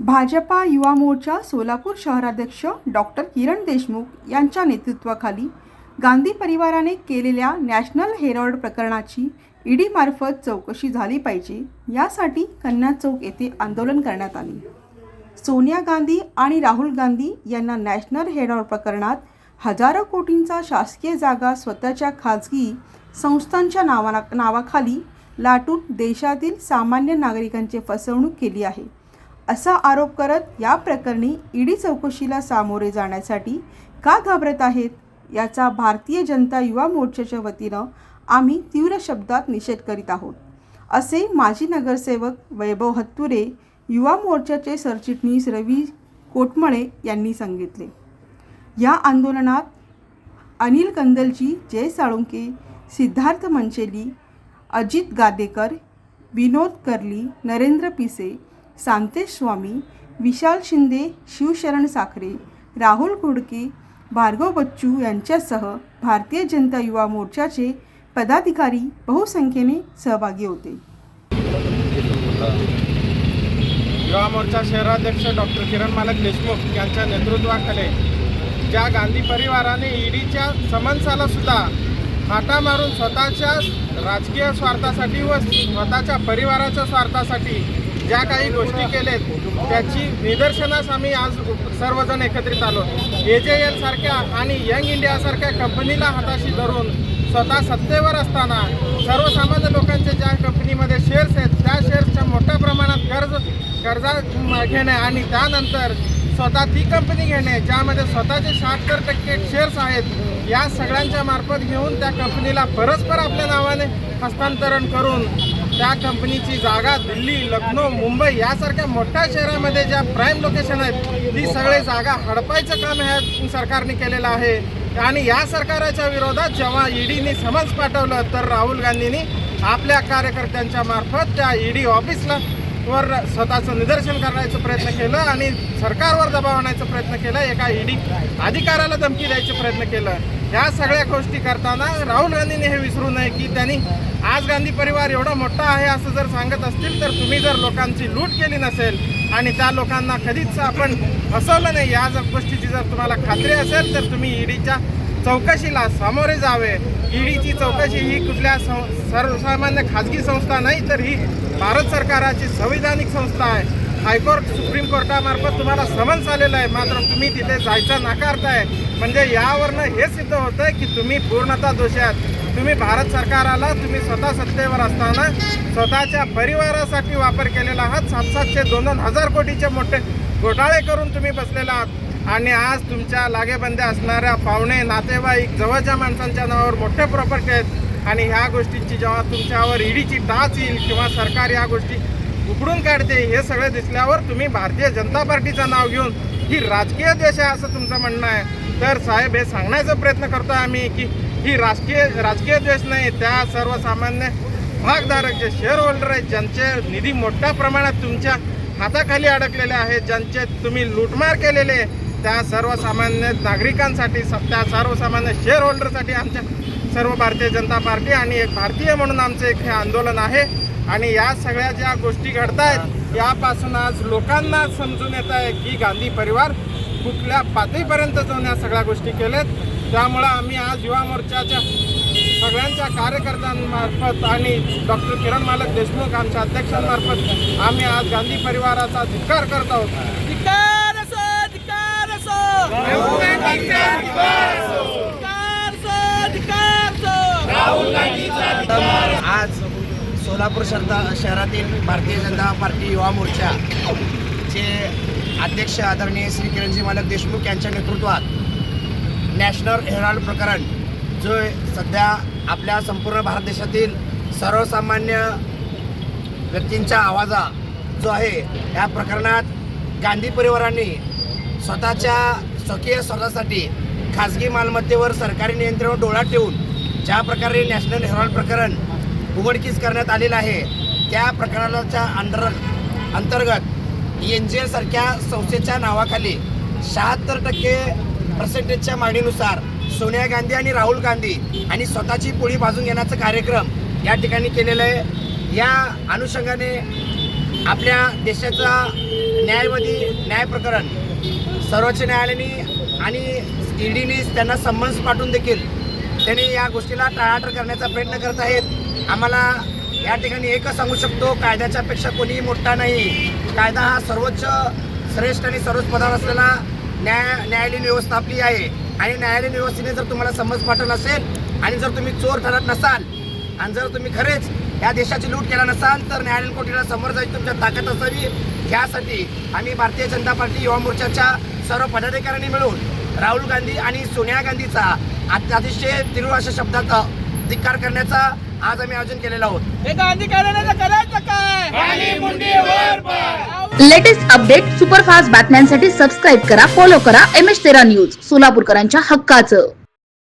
भाजपा युवा मोर्चा सोलापूर शहराध्यक्ष डॉक्टर किरण देशमुख यांच्या नेतृत्वाखाली गांधी परिवाराने केलेल्या नॅशनल हेरॉल्ड प्रकरणाची ईडीमार्फत चौकशी झाली पाहिजे यासाठी कन्या चौक येथे आंदोलन करण्यात आले. सोनिया गांधी आणि राहुल गांधी यांना नॅशनल हेरॉल्ड प्रकरणात हजारो कोटींचा शासकीय जागा स्वतःच्या खाजगी संस्थांच्या नावा नावाखाली लाटून देशातील सामान्य नागरिकांची फसवणूक केली आहे. असा आरोप करत या प्रकरणी ईडी चौकशीला सामोरे जाण्यासाठी का घाबरत आहेत? याचा भारतीय जनता युवा मोर्चाच्या वतीनं आम्ही तीव्र शब्दात निषेध करीत आहोत. असे माजी नगरसेवक वैभव हत्तुरे युवा मोर्चाचे सरचिटणीस रवी कोटमळे यांनी सांगितले. या आंदोलनात अनिल कंदलजी जय साळुंके सिद्धार्थ मंचेली अजित गादेकर विनोद कर्ली नरेंद्र पिसे सांतेश स्वामी विशाल शिंदे शिवशरण साखरे राहुल घोडके भार्गव बच्चू यांच्यासह भारतीय जनता युवा मोर्चाचे पदाधिकारी बहुसंख्येने सहभागी होते. युवा मोर्चा शहराध्यक्ष डॉक्टर किरण मालक देशमुख यांच्या नेतृत्वाखाली ज्या गांधी परिवाराने ईडीच्या समन्साला सुद्धा हाटा मारून स्वतःच्या राजकीय स्वार्थासाठी व स्वतःच्या परिवाराच्या स्वार्थासाठी ज्या काही गोष्टी केलेत त्याची निदर्शनास आम्ही आज सर्वजण एकत्रित आलो. ए जे एल सारख्या आणि यंग इंडियासारख्या कंपनीला हाताशी धरून स्वतः सत्तेवर असताना सर्वसामान्य लोकांचे ज्या कंपनीमध्ये शेअर्स आहेत त्या शेअर्सच्या मोठ्या प्रमाणात कर्ज कर्जा घेणे आणि त्यानंतर स्वतः ती कंपनी घेणे ज्यामध्ये स्वतःचे शहात्तर टक्के शेअर्स आहेत या सगळ्यांच्या मार्फत घेऊन त्या कंपनीला परस्पर आपल्या नावाने हस्तांतरण करून त्या कंपनीची जागा दिल्ली लखनौ मुंबई यासारख्या मोठ्या शहरामध्ये ज्या प्राईम लोकेशन आहेत ती सगळे जागा हडपायचं काम ह्या सरकारने केलेलं आहे. आणि या सरकाराच्या विरोधात जेव्हा ईडीने समन्स पाठवलं तर राहुल गांधींनी आपल्या कार्यकर्त्यांच्या मार्फत त्या ईडी ऑफिसला वर स्वतःचं निदर्शन करण्याचा प्रयत्न केलं आणि सरकारवर दबाव आणायचा प्रयत्न केला. एका ईडी अधिकाऱ्याला धमकी द्यायचा प्रयत्न केला. ह्या सगळ्या गोष्टी करताना राहुल गांधींनी हे विसरू नये की त्यांनी आज गांधी परिवार एवढा मोठा आहे असं जर सांगत असतील तर तुम्ही जर लोकांची लूट केली नसेल आणि त्या लोकांना कधीच आपण फसवलं नाही या जर गोष्टीची जर तुम्हाला खात्री असेल तर तुम्ही ईडीच्या चौकशीला सामोरे जावे. ईडीची चौकशी ही कुठल्या सं सर्वसामान्य खाजगी संस्था नाही तर ही भारत सरकाराची संविधानिक संस्था आहे. हायकोर्ट सुप्रीम कोर्टामार्फत तुम्हाला समन्स आलेलं आहे. मात्र तुम्ही तिथे जायचा नाकारताय म्हणजे यावरनं हे सिद्ध होतं आहे की तुम्ही पूर्णतः दोषी आहात. तुम्ही भारत सरकाराला तुम्ही स्वतः सत्तेवर असताना स्वतःच्या परिवारासाठी वापर केलेला आहात. सात सातशे दोन दोन हजार कोटीचे मोठे घोटाळे करून तुम्ही बसलेला आहात. आणि आज तुमच्या लागेबंद्या असणाऱ्या पाहुणे नातेवाईक जवळच्या माणसांच्या नावावर मोठे प्रॉपर्टी आहेत. आणि ह्या गोष्टींची जेव्हा तुमच्यावर ईडीची टाच येईल किंवा सरकार या गोष्टी उकडून काढते. हे सगळं दिसल्यावर तुम्ही भारतीय जनता पार्टीचं नाव घेऊन ही राजकीय द्वेष आहे असं तुमचं म्हणणं आहे. तर साहेब हे सांगण्याचा प्रयत्न करतो आम्ही की ही राजकीय राजकीय द्वेष नाही त्या सर्वसामान्य भागधारक जे शेअर होल्डर आहेत ज्यांचे निधी मोठ्या प्रमाणात तुमच्या हाताखाली अडकलेले आहेत ज्यांचे तुम्ही लूटमार केलेले त्या सर्वसामान्य नागरिकांसाठी स- त्या सर्वसामान्य शेअर होल्डरसाठी आमच्या सर्व भारतीय जनता पार्टी आणि एक भारतीय म्हणून आमचं एक हे आंदोलन आहे. आणि या सगळ्या ज्या गोष्टी घडत आहेत यापासून आज लोकांना समजून येत आहे की गांधी परिवार कुठल्या पातळीपर्यंत जाऊन या सगळ्या गोष्टी केल्यात. त्यामुळं आम्ही आज युवा मोर्चाच्या सगळ्यांच्या कार्यकर्त्यांमार्फत आणि डॉक्टर किरण मालक देशमुख आमच्या अध्यक्षांमार्फत आम्ही आज गांधी परिवाराचा धिक्कार करत आहोत धिक्कार असो धिक्कार असो धिक्कार असो धिक्कार असो आज सोलापूर सरता शहरातील भारतीय जनता पार्टी युवा मोर्चा चे अध्यक्ष आदरणीय श्री किरणजी मालक देशमुख यांच्या नेतृत्वात नॅशनल हेराल्ड प्रकरण जो सध्या आपल्या संपूर्ण भारत देशातील सर्वसामान्य व्यक्तींच्या आवाजा जो आहे या प्रकरणात गांधी परिवारांनी स्वतःच्या स्वकीय स्वतःसाठी खाजगी मालमत्तेवर सरकारी नियंत्रण डोळा ठेवून ज्या प्रकारे नॅशनल हेराल्ड प्रकरण उघडकीस करण्यात आलेलं आहे. त्या प्रकरणाच्या अंडर अंतर्गत एन जी एसारख्या संस्थेच्या नावाखाली शहात्तर टक्के पर्सेंटेजच्या मागणीनुसार सोनिया गांधी आणि राहुल गांधी आणि स्वतःची पोळी बाजून घेण्याचा कार्यक्रम या ठिकाणी केलेला आहे. या अनुषंगाने आपल्या देशाचा न्यायवादी न्याय प्रकरण सर्वोच्च न्यायालयाने आणि ईडीने त्यांना समन्स पाठवून देखील त्यांनी या गोष्टीला टाळाटाळ करण्याचा प्रयत्न करत आहेत. आम्हाला या ठिकाणी एकच सांगू शकतो कायद्याच्या पेक्षा कोणीही मोठा नाही. कायदा हा सर्वोच्च श्रेष्ठ आणि सर्वोच्च पदावर असलेला न्याय न्यायालयीन व्यवस्था आपली आहे. आणि न्यायालयीन व्यवस्थेने जर तुम्हाला समज पाठवलं असेल आणि जर तुम्ही चोर ठरत नसाल आणि जर तुम्ही खरेच या देशाची लूट केला नसाल तर न्यायालयीन कोठडीला समोर जायची तुमच्या ताकद असावी? यासाठी आम्ही भारतीय जनता पार्टी युवा मोर्चाच्या सर्व पदाधिकाऱ्यांनी मिळून राहुल गांधी आणि सोनिया गांधीचा अतिशय तीव्र अशा शब्दात धिक्कार करण्याचा आज आम्ही आयोजन केलेलं आहोत. लेटेस्ट अपडेट सुपरफास्ट बातम्यांसाठी सबस्क्राईब करा फॉलो करा एम एच तेरा न्यूज सोलापूरकरांच्या हक्काचं.